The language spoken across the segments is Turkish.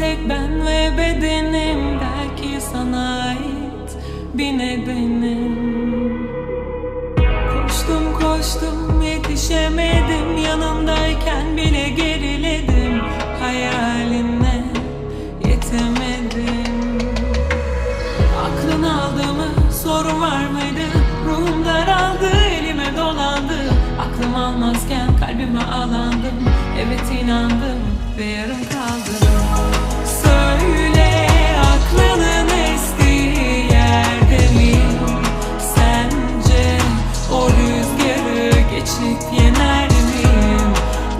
tek ben ve bedenim. Belki sana ait bir nedenim. Koştum koştum yetişemedim. Yanındayken bile geriledim. Hayaline yetemedim. Aklın aldı mı? Sorun var mıydı? Ruhum daraldı elime dolandı. Aklım almazken kalbime alandım. Evet inandım ve yarım kaldım geçip yener miyim?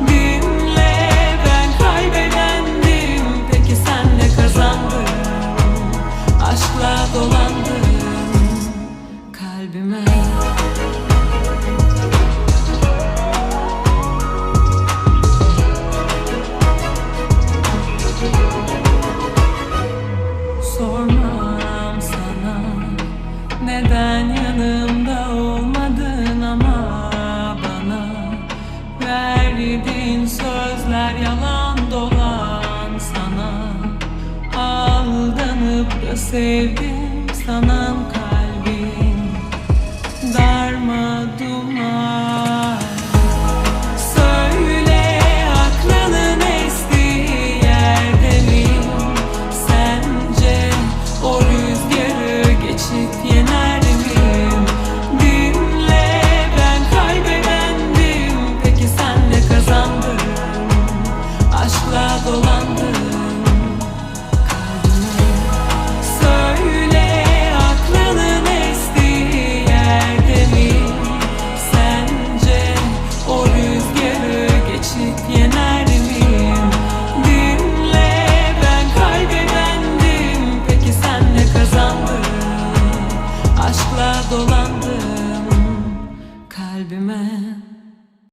Dinle ben kaybedendim. Peki sen de kazandın? Aşkla dolandım Yerli sözler yalan dolan sana. Aldanıp da sevdim sanan kalbim Darma duman. Söyle aklının estiği yerde mi? Sence o rüzgarı geçit geçip yener miyim? Dinle ben kaybedendim Peki sen ne kazandın? Aşkla dolandım kalbime